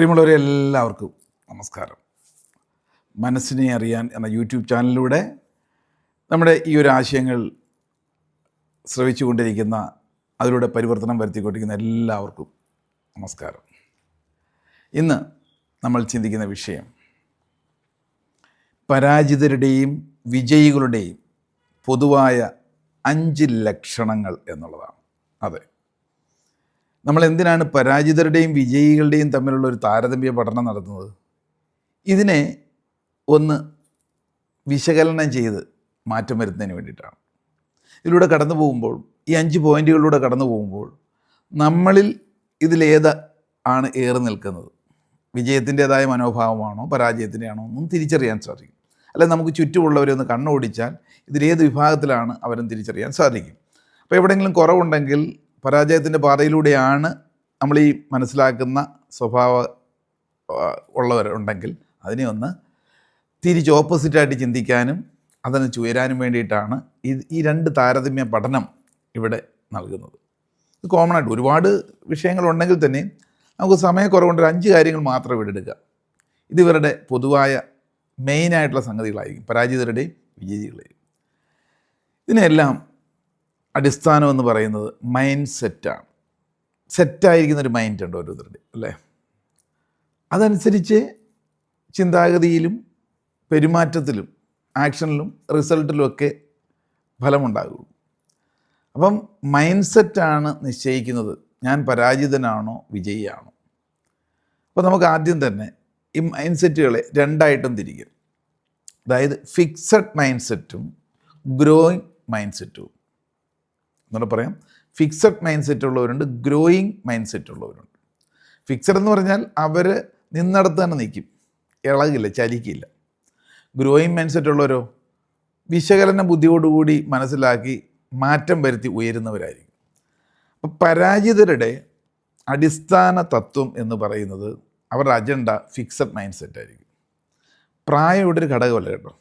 പ്രിയമുള്ളവരെ എല്ലാവർക്കും നമസ്കാരം. മനസ്സിനെ അറിയാൻ എന്ന യൂട്യൂബ് ചാനലിലൂടെ നമ്മുടെ ഈ ഒരു ആശയങ്ങൾ ശ്രവിച്ചു കൊണ്ടിരിക്കുന്ന അതിലൂടെ പരിവർത്തനം വരുത്തിക്കൊണ്ടിരിക്കുന്ന എല്ലാവർക്കും നമസ്കാരം. ഇന്ന് നമ്മൾ ചിന്തിക്കുന്ന വിഷയം പരാജിതരുടെയും വിജയികളുടെയും പൊതുവായ അഞ്ച് ലക്ഷണങ്ങൾ എന്നുള്ളതാണ്. അതെ. നമ്മൾ എന്തിനാണ് പരാജിതരുടെയും വിജയികളുടെയും തമ്മിലുള്ള ഒരു താരതമ്യ പഠനം നടത്തുന്നത്? ഇതിനെ ഒന്ന് വിശകലനം ചെയ്ത് മാറ്റം വരുത്തുന്നതിന് വേണ്ടിയിട്ടാണ്. ഇതിലൂടെ കടന്നു പോകുമ്പോൾ ഈ അഞ്ച് പോയിന്റുകളിലൂടെ കടന്നു പോകുമ്പോൾ നമ്മളിൽ ഇതിലേത് ആണ് ഏറി നിൽക്കുന്നത്? വിജയത്തിന്റെതായ മനോഭാവമാണോ പരാജയത്തിന്റെ ആണോ ഒന്നും തിരിച്ചറിയാൻ സാധിക്കും. അല്ലെ നമുക്ക് ചുറ്റുമുള്ളവരെ ഒന്ന് കണ്ണോടിച്ചാൽ ഇതിലേത് വിഭാഗത്തിലാണ് അവരും തിരിച്ചറിയാൻ സാധിക്കും. അപ്പോൾ എവിടെയെങ്കിലും കുറവുണ്ടെങ്കിൽ പരാജയത്തിന്റെ പാതയിലൂടെയാണ് നമ്മൾ ഈ മനസ്സിലാക്കുന്ന സ്വഭാവ ഉള്ളവരുണ്ടെങ്കിൽ അതിനെ ഒന്ന് തിരിച്ച് ഓപ്പോസിറ്റായിട്ട് ചിന്തിക്കാനും അതിന് ചുയരാനും വേണ്ടിയിട്ടാണ് ഈ രണ്ട് താരതമ്യ പഠനം ഇവിടെ നൽകുന്നത്. ഇത് കോമൺ ആയിട്ട് ഒരുപാട് വിഷയങ്ങളുണ്ടെങ്കിൽ തന്നെ നമുക്ക് സമയക്കുറവുണ്ട് ഒരു അഞ്ച് കാര്യങ്ങൾ മാത്രം ഇവിടെ എടുക്കുക ഇത് ഇവരുടെ പൊതുവായ മെയിനായിട്ടുള്ള സംഗതികളായിരിക്കും. പരാജിതരുടെയും വിജയികളുടെയും ഇതിനെല്ലാം അടിസ്ഥാനം എന്ന് പറയുന്നത് മൈൻഡ് സെറ്റാണ് സെറ്റായിരിക്കുന്ന ഒരു മൈൻഡ് ഉണ്ട് ഓരോരുത്തരുടെ അല്ലേ? അതനുസരിച്ച് ചിന്താഗതിയിലും പെരുമാറ്റത്തിലും ആക്ഷനിലും റിസൾട്ടിലും ഒക്കെ ഫലമുണ്ടാകുള്ളൂ അപ്പം മൈൻഡ് സെറ്റാണ് നിശ്ചയിക്കുന്നത്. ഞാൻ പരാജിതനാണോ വിജയിയാണോ? അപ്പോൾ നമുക്ക് ആദ്യം തന്നെ ഈ മൈൻഡ് സെറ്റുകളെ രണ്ടായിട്ടും തിരിക്കും. അതായത് ഫിക്സഡ് മൈൻഡ് സെറ്റും ഗ്രോയിങ് മൈൻഡ് സെറ്റും എന്നൂടെ പറയാം ഫിക്സഡ് മൈൻഡ് സെറ്റ് ഉള്ളവരുണ്ട് ഗ്രോയിങ് മൈൻഡ് സെറ്റ് ഉള്ളവരുണ്ട്. ഫിക്സഡ് എന്ന് പറഞ്ഞാൽ അവർ നിന്നിടത്ത് തന്നെ നിൽക്കും ഇളകില്ല ചലിക്കില്ല. ഗ്രോയിങ് മൈൻഡ് സെറ്റ് ഉള്ളവരോ വിശകലന ബുദ്ധിയോടുകൂടി മനസ്സിലാക്കി മാറ്റം വരുത്തി ഉയരുന്നവരായിരിക്കും. അപ്പം പരാജിതരുടെ അടിസ്ഥാന തത്വം എന്ന് പറയുന്നത് അവരുടെ അജണ്ട ഫിക്സഡ് മൈൻഡ് സെറ്റ് ആയിരിക്കും. പ്രായം ഇവിടെ ഒരു ഘടകമല്ല കേട്ടോ.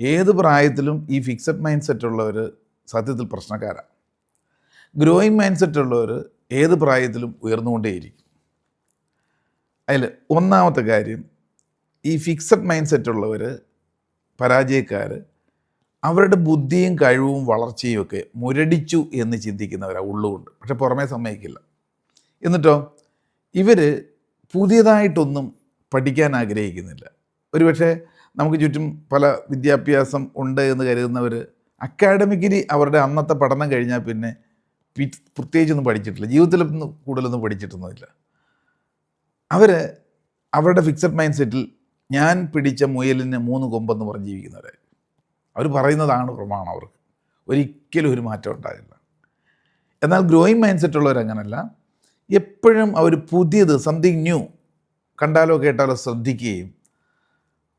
ഏത് പ്രായത്തിലും ഈ ഫിക്സഡ് മൈൻഡ് സെറ്റ് ഉള്ളവർ സത്യത്തിൽ പ്രശ്നക്കാരാണ് ഗ്രോയിങ് മൈൻഡ് സെറ്റ് ഉള്ളവർ ഏത് പ്രായത്തിലും ഉയർന്നുകൊണ്ടേയിരിക്കും. അതിൽ ഒന്നാമത്തെ കാര്യം ഈ ഫിക്സഡ് മൈൻഡ് സെറ്റ് ഉള്ളവർ പരാജയക്കാർ അവരുടെ ബുദ്ധിയും കഴിവും വളർച്ചയും ഒക്കെ മുരടിച്ചു എന്ന് ചിന്തിക്കുന്നവരാണ് ഉള്ളുകൊണ്ട് പക്ഷെ പുറമേ സമ്മതിക്കില്ല. എന്നിട്ടോ ഇവർ പുതിയതായിട്ടൊന്നും പഠിക്കാൻ ആഗ്രഹിക്കുന്നില്ല. ഒരുപക്ഷെ നമുക്ക് ചുറ്റും പല വിദ്യാഭ്യാസം ഉണ്ട് എന്ന് കരുതുന്നവർ അക്കാഡമിക്കലി അവരുടെ അന്നത്തെ പഠനം കഴിഞ്ഞാൽ പിന്നെ പ്രത്യേകിച്ചൊന്നും പഠിച്ചിട്ടില്ല. ജീവിതത്തിലൊന്നും കൂടുതലൊന്നും പഠിച്ചിട്ടൊന്നുമില്ല. അവർ അവരുടെ ഫിക്സഡ് മൈൻഡ് സെറ്റിൽ ഞാൻ പിടിച്ച മുയലിന് മൂന്ന് കൊമ്പെന്ന് പറഞ്ഞ് ജീവിക്കുന്നവരായി അവർ പറയുന്നതാണ് പ്രമാണം അവർക്ക്. ഒരിക്കലും ഒരു മാറ്റം ഉണ്ടാകില്ല എന്നാൽ ഗ്രോയിങ് മൈൻഡ് സെറ്റ് ഉള്ളവർ അങ്ങനല്ല. എപ്പോഴും അവർ പുതിയത് സംതിങ് ന്യൂ കണ്ടാലോ കേട്ടാലോ ശ്രദ്ധിക്കുകയും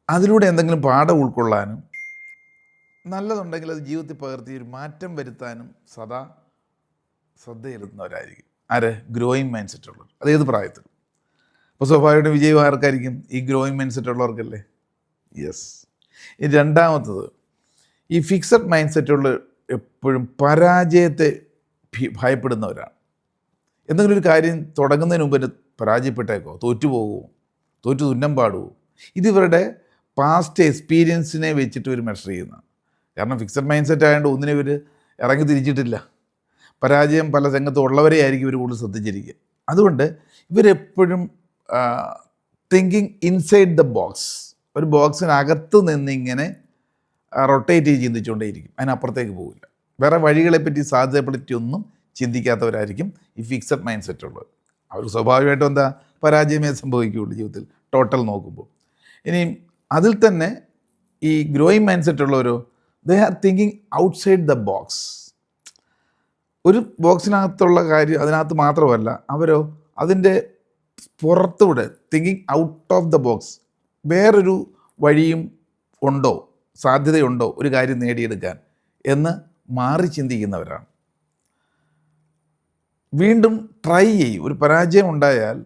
അതിലൂടെ എന്തെങ്കിലും പാഠം ഉൾക്കൊള്ളാനും നല്ലതുണ്ടെങ്കിൽ അത് ജീവിതത്തിൽ പകർത്തി ഒരു മാറ്റം വരുത്താനും സദാ ശ്രദ്ധ ചെലുത്തുന്നവരായിരിക്കും ആര്? ഗ്രോയിങ് മൈൻഡ് സെറ്റ് ഉള്ളവർ. അത് ഏത് പ്രായത്തിൽ അപ്പോൾ സ്വാഭാവികമായിട്ടും വിജയം ആർക്കായിരിക്കും? ഈ ഗ്രോയിങ് മൈൻഡ് സെറ്റ് ഉള്ളവർക്കല്ലേ? യെസ് ഇനി രണ്ടാമത്തത് ഈ ഫിക്സഡ് മൈൻഡ് സെറ്റുള്ള എപ്പോഴും പരാജയത്തെ ഭയപ്പെടുന്നവരാണ്. എന്തെങ്കിലും ഒരു കാര്യം തുടങ്ങുന്നതിന് മുമ്പ് പരാജയപ്പെട്ടേക്കോ? തോറ്റുപോകുമോ തോറ്റു തുന്നം പാടുമോ ഇതിവരുടെ പാസ്റ്റ് എക്സ്പീരിയൻസിനെ വെച്ചിട്ട് ഇവർ മെഷർ ചെയ്യുന്നതാണ്. കാരണം ഫിക്സഡ് മൈൻഡ് സെറ്റ് ആയതുകൊണ്ട് ഒന്നിനെ ഇവർ ഇറങ്ങി തിരിച്ചിട്ടില്ല പരാജയം പല രംഗത്തും ഉള്ളവരെ ആയിരിക്കും ഇവർ കൂടുതൽ ശ്രദ്ധിച്ചിരിക്കുക. അതുകൊണ്ട് ഇവരെപ്പോഴും തിങ്കിങ് ഇൻസൈഡ് ദ ബോക്സ് ഒരു ബോക്സിനകത്ത് നിന്നിങ്ങനെ റൊട്ടേറ്റ് ചെയ്ത് ചിന്തിച്ചുകൊണ്ടേയിരിക്കും. അതിനപ്പുറത്തേക്ക് പോകില്ല വേറെ വഴികളെപ്പറ്റി സാധ്യതയെപ്പറ്റി ഒന്നും ചിന്തിക്കാത്തവരായിരിക്കും ഈ ഫിക്സഡ് മൈൻഡ് സെറ്റ് ഉള്ളത്. അവർ സ്വാഭാവികമായിട്ടും എന്താ? പരാജയമേ സംഭവിക്കുകയുള്ളൂ ജീവിതത്തിൽ. ടോട്ടൽ നോക്കുമ്പോൾ. ഇനിയും അതിൽ തന്നെ ഈ growing mind set ഉള്ളവരോ they are thinking outside the box ഒരു ബോക്സിനകത്തുള്ള കാര്യം അതിനകത്ത് മാത്രമല്ല അവരോ അതിന്റെ പുറത്തൂടെ thinking out of the box വേറൊരു വഴിയും ഉണ്ടോ സാധ്യതയുണ്ടോ ഒരു കാര്യം നേടിയെടുക്കാൻ എന്ന് മാറി ചിന്തിക്കുന്നവരാണ്. വീണ്ടും ട്രൈ ചെയ്യും. ഒരു പരാജയം ഉണ്ടായാൽ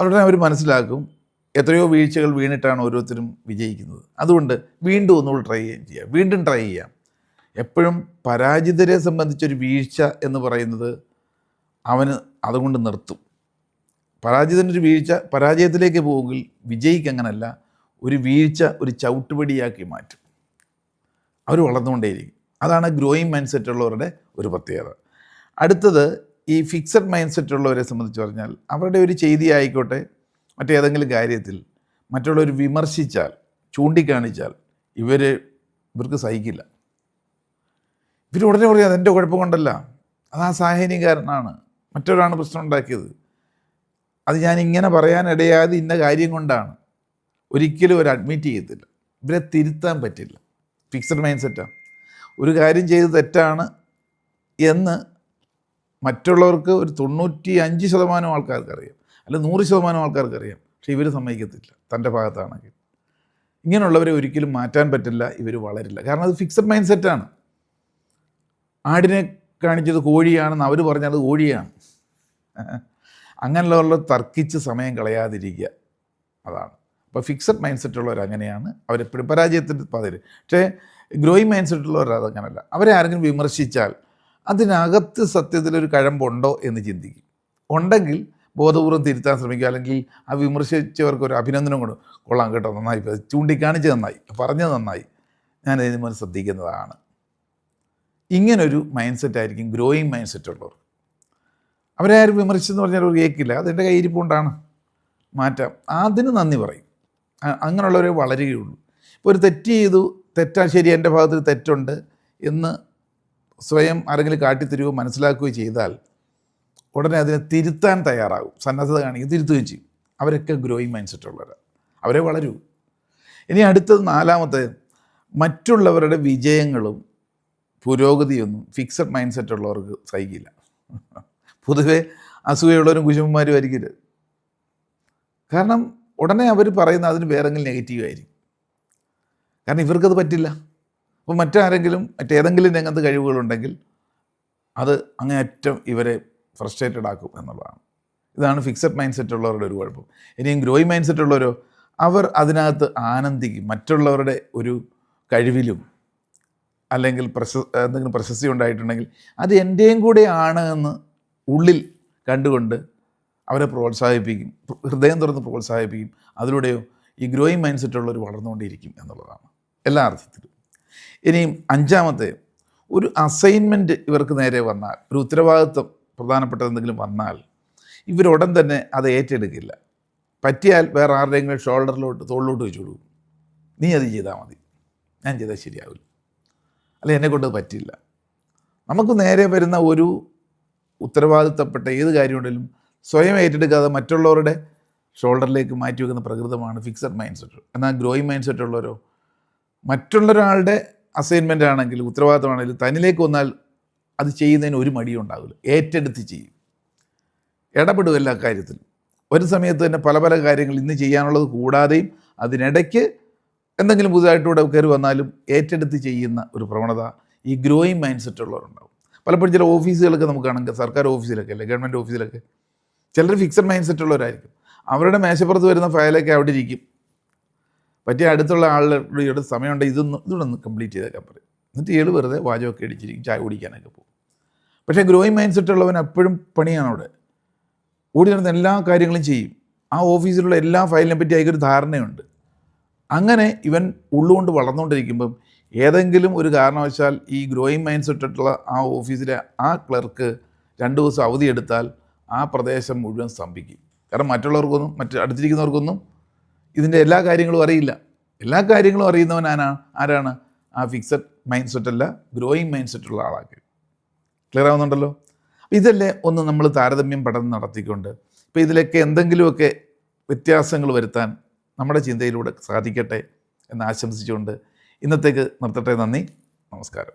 അവരുടെ അവർ മനസ്സിലാക്കും എത്രയോ വീഴ്ചകൾ വീണിട്ടാണ് ഓരോരുത്തരും വിജയിക്കുന്നത്. അതുകൊണ്ട് വീണ്ടും ഒന്നുകൂടി ട്രൈ ചെയ്യാം. വീണ്ടും ട്രൈ ചെയ്യാം. എപ്പോഴും പരാജിതരെ സംബന്ധിച്ചൊരു വീഴ്ച എന്ന് പറയുന്നത് അവന് അതുകൊണ്ട് നിർത്തും. പരാജിതനൊരു വീഴ്ച പരാജയത്തിലേക്ക് പോകുമെങ്കിൽ വിജയിക്ക് അങ്ങനല്ല ഒരു വീഴ്ച ഒരു ചവിട്ടുപടിയാക്കി മാറ്റും. അവർ വളർന്നുകൊണ്ടേയിരിക്കും. അതാണ് ഗ്രോയിങ് മൈൻഡ് സെറ്റ് ഉള്ളവരുടെ ഒരു പ്രത്യേകത. അടുത്തത് ഈ ഫിക്സഡ് മൈൻഡ് സെറ്റ് ഉള്ളവരെ സംബന്ധിച്ച് പറഞ്ഞാൽ അവരുടെ ഒരു ചെയ്തി ആയിക്കോട്ടെ മറ്റേതെങ്കിലും കാര്യത്തിൽ മറ്റുള്ളവർ വിമർശിച്ചാൽ ചൂണ്ടിക്കാണിച്ചാൽ ഇവർ ഇവർക്ക് സഹിക്കില്ല. ഇവർ ഉടനെ പറയും അതെന്റെ കുഴപ്പം കൊണ്ടല്ല. അത് ആ സാഹചര്യകാരനാണ്. മറ്റൊരാണ് പ്രശ്നം ഉണ്ടാക്കിയത്. അത് ഞാൻ ഇങ്ങനെ പറയാനിടയാതെ ഇന്ന കാര്യം കൊണ്ടാണ്. ഒരിക്കലും ഒരു അഡ്മിറ്റ് ചെയ്യത്തില്ല. ഇവരെ തിരുത്താൻ പറ്റില്ല. ഫിക്സഡ് മൈൻഡ് സെറ്റാണ് ഒരു കാര്യം ചെയ്ത് തെറ്റാണ് എന്ന് മറ്റുള്ളവർക്ക് ഒരു തൊണ്ണൂറ്റി അഞ്ച് ശതമാനം ആൾക്കാർക്കറിയാം. അല്ല നൂറ് ശതമാനം ആൾക്കാർക്കറിയാം. പക്ഷേ ഇവർ സമ്മതിക്കത്തില്ല. തന്റെ ഭാഗത്താണെങ്കിൽ. ഇങ്ങനെയുള്ളവരെ ഒരിക്കലും മാറ്റാൻ പറ്റില്ല. ഇവർ വളരില്ല. കാരണം അത് ഫിക്സഡ് മൈൻഡ് സെറ്റാണ് ആടിനെ കാണിച്ചത് കോഴിയാണെന്ന് അവർ പറഞ്ഞത് കോഴിയാണ്. അങ്ങനെയുള്ള തർക്കിച്ച് സമയം കളയാതിരിക്കുക. അതാണ്. അപ്പോൾ ഫിക്സഡ് മൈൻഡ് സെറ്റ് ഉള്ളവർ അങ്ങനെയാണ്. അവരെപ്പോഴും പരാജയത്തിന്റെ പതിര്. പക്ഷേ ഗ്രോയിങ് മൈൻഡ് സെറ്റ് ഉള്ളവർ അതങ്ങനല്ല. അവരെ ആരെങ്കിലും വിമർശിച്ചാൽ അതിനകത്ത് സത്യത്തിലൊരു കഴമ്പുണ്ടോ എന്ന് ചിന്തിക്കും. ഉണ്ടെങ്കിൽ ബോധപൂർവം തിരുത്താൻ ശ്രമിക്കുക. അല്ലെങ്കിൽ ആ വിമർശിച്ചവർക്ക് ഒരു അഭിനന്ദനം കൊണ്ട് കൊള്ളാം കേട്ടോ നന്നായി. ചൂണ്ടിക്കാണിച്ച് നന്നായി. പറഞ്ഞത് നന്നായി. ഞാൻ ഇതിന് മുന്നിൽ ശ്രദ്ധിക്കുന്നതാണ്. ഇങ്ങനൊരു മൈൻഡ് സെറ്റ് ആയിരിക്കും ഗ്രോയിങ് മൈൻഡ് സെറ്റ് ഉള്ളവർ. അവരെ ആരും വിമർശിച്ചെന്ന് പറഞ്ഞാൽ അവർ കേൾക്കില്ല അതെന്റെ കയ്യിരിപ്പുകൊണ്ടാണ് മാറ്റാം. അതിന് നന്ദി പറയും. അങ്ങനെയുള്ളവരെ വളരുകയുള്ളൂ ഇപ്പോൾ ഒരു തെറ്റ് ചെയ്തു തെറ്റാ ശരി എന്റെ ഭാഗത്തിൽ തെറ്റുണ്ട് എന്ന് സ്വയം ആരെങ്കിലും കാട്ടിത്തരുകയോ മനസ്സിലാക്കുകയോ ചെയ്താൽ ഉടനെ അതിനെ തിരുത്താൻ തയ്യാറാകും. സന്നദ്ധത കാണിക്കും തിരുത്തുകയും ചെയ്യും. അവരൊക്കെ ഗ്രോയിങ് മൈൻഡ് സെറ്റ് ഉള്ളവരാണ് അവരെ വളരൂ. ഇനി അടുത്തത് നാലാമത്തെ മറ്റുള്ളവരുടെ വിജയങ്ങളും പുരോഗതിയൊന്നും ഫിക്സഡ് മൈൻഡ് സെറ്റ് ഉള്ളവർക്ക് സഹിക്കില്ല. പൊതുവെ അസൂയുള്ളവരും കുശുമ്പന്മാരും ആയിരിക്കില്ല കാരണം ഉടനെ അവർ പറയുന്ന അതിന് വേറെങ്കിലും നെഗറ്റീവ് ആയിരിക്കും. കാരണം ഇവർക്കത് പറ്റില്ല. അപ്പോൾ മറ്റാരെങ്കിലും മറ്റേതെങ്കിലും രംഗത്ത് കഴിവുകളുണ്ടെങ്കിൽ അത് അങ്ങേയറ്റം ഇവരെ ഫ്രസ്ട്രേറ്റഡ് ആക്കും എന്നുള്ളതാണ്. ഇതാണ് ഫിക്സഡ് മൈൻഡ് സെറ്റ് ഉള്ളവരുടെ ഒരു കുഴപ്പം. ഇനിയും ഗ്രോയിങ് മൈൻഡ് സെറ്റ് ഉള്ളവരോ അവർ അതിനകത്ത് ആനന്ദിക്കും. മറ്റുള്ളവരുടെ ഒരു കഴിവിലും അല്ലെങ്കിൽ പ്രശ എന്തെങ്കിലും പ്രശസ്തി ഉണ്ടായിട്ടുണ്ടെങ്കിൽ അത് എന്റെയും കൂടെ ആണ് എന്ന് ഉള്ളിൽ കണ്ടുകൊണ്ട് അവരെ പ്രോത്സാഹിപ്പിക്കും. ഹൃദയം തുറന്ന് പ്രോത്സാഹിപ്പിക്കും. അതിലൂടെയോ ഈ ഗ്രോയിങ് മൈൻഡ് സെറ്റുള്ളവർ വളർന്നുകൊണ്ടിരിക്കും എന്നുള്ളതാണ് എല്ലാ അർത്ഥത്തിലും. ഇനിയും അഞ്ചാമത്തെ ഒരു അസൈൻമെന്റ് ഇവർക്ക് നേരെ വന്നാൽ ഒരു ഉത്തരവാദിത്വം പ്രധാനപ്പെട്ട എന്തെങ്കിലും വന്നാൽ ഇവരുടൻ തന്നെ അത് ഏറ്റെടുക്കില്ല. പറ്റിയാൽ വേറെ ആരുടെയെങ്കിലും ഷോൾഡറിലോട്ട് തോളിലോട്ട് വെച്ചു കൊടുക്കും. നീ അത് ചെയ്താൽ മതി. ഞാൻ ചെയ്താൽ ശരിയാവില്ല. അല്ല എന്നെ കൊണ്ട് പറ്റില്ല നമുക്ക് നേരെ വരുന്ന ഒരു ഉത്തരവാദിത്തപ്പെട്ട ഏത് കാര്യമുണ്ടെങ്കിലും സ്വയം ഏറ്റെടുക്കാതെ മറ്റുള്ളവരുടെ ഷോൾഡറിലേക്ക് മാറ്റി വെക്കുന്ന പ്രകൃതമാണ് ഫിക്സഡ് മൈൻഡ് സെറ്റ് എന്നാൽ ഗ്രോയിങ് മൈൻഡ് സെറ്റ് ഉള്ളവരോ? മറ്റുള്ള ഒരാളുടെ അസൈൻമെന്റ് ആണെങ്കിൽ ഉത്തരവാദിത്തമാണെങ്കിലും തന്നിലേക്ക് വന്നാൽ അത് ചെയ്യുന്നതിന് ഒരു മടിയും ഉണ്ടാവില്ല. ഏറ്റെടുത്ത് ചെയ്യും. ഇടപെടും എല്ലാ കാര്യത്തിലും. ഒരു സമയത്ത് തന്നെ പല പല കാര്യങ്ങൾ ഇന്ന് ചെയ്യാനുള്ളത് കൂടാതെയും അതിനിടയ്ക്ക് എന്തെങ്കിലും പുതുതായിട്ടൂടെ കയറി വന്നാലും ഏറ്റെടുത്ത് ചെയ്യുന്ന ഒരു പ്രവണത ഈ ഗ്രോയിങ് മൈൻഡ് സെറ്റ് ഉള്ളവരുണ്ടാവും. പലപ്പോഴും ചില ഓഫീസുകളൊക്കെ നമുക്ക് കാണുക സർക്കാർ ഓഫീസിലൊക്കെ അല്ലേ ഗവൺമെന്റ് ഓഫീസിലൊക്കെ. ചിലർ ഫിക്സഡ് മൈൻഡ് സെറ്റ് ഉള്ളവരായിരിക്കും. അവരുടെ മേശപ്പുറത്ത് വരുന്ന ഫയലൊക്കെ അവിടെ ഇരിക്കും. പറ്റിയ അടുത്തുള്ള ആളുടെ സമയമുണ്ട് ഇതൊന്ന് ഇതൊന്ന് കംപ്ലീറ്റ് ചെയ്തേക്കാൻ പറയും എന്നിട്ട് ഏഴ് വെറുതെ വാചകമൊക്കെ അടിച്ചിരിക്കും ചായ കുടിക്കാനൊക്കെ പോകും. പക്ഷേ ഗ്രോയിങ് മൈൻഡ് സെറ്റ് ഉള്ളവൻ എപ്പോഴും പണിയാണ് അവിടെ. ഓടി നടന്ന എല്ലാ കാര്യങ്ങളും ചെയ്യും. ആ ഓഫീസിലുള്ള എല്ലാ ഫയലിനെ പറ്റി അയാൾക്കൊരു ധാരണയുണ്ട്. അങ്ങനെ ഇവൻ ഉള്ളുകൊണ്ട് വളർന്നുകൊണ്ടിരിക്കുമ്പം ഏതെങ്കിലും ഒരു കാരണവശാൽ ഈ ഗ്രോയിങ് മൈൻഡ് സെറ്റിട്ടുള്ള ആ ഓഫീസിലെ ആ ക്ലർക്ക് രണ്ട് ദിവസം അവധി എടുത്താൽ ആ പ്രദേശം മുഴുവൻ സ്തംഭിക്കും. കാരണം മറ്റുള്ളവർക്കൊന്നും മറ്റ് അടുത്തിരിക്കുന്നവർക്കൊന്നും ഇതിന്റെ എല്ലാ കാര്യങ്ങളും അറിയില്ല. എല്ലാ കാര്യങ്ങളും അറിയുന്നവൻ ആരാ ആരാണ്? ആ ഫിക്സഡ് മൈൻഡ് സെറ്റല്ല ഗ്രോയിങ് മൈൻഡ് സെറ്റുള്ള ആളാക്കി. ക്ലിയർ ആവുന്നുണ്ടല്ലോ? അപ്പോൾ ഇതല്ലേ ഒന്ന് നമ്മൾ താരതമ്യം പഠനം നടത്തിക്കൊണ്ട് ഇപ്പോൾ ഇതിലൊക്കെ എന്തെങ്കിലുമൊക്കെ വ്യത്യാസങ്ങൾ വരുത്താൻ നമ്മുടെ ചിന്തയിലൂടെ സാധിക്കട്ടെ എന്ന് ആശംസിച്ചുകൊണ്ട് ഇന്നത്തേക്ക് നിർത്തട്ടെ നന്ദി. നമസ്കാരം.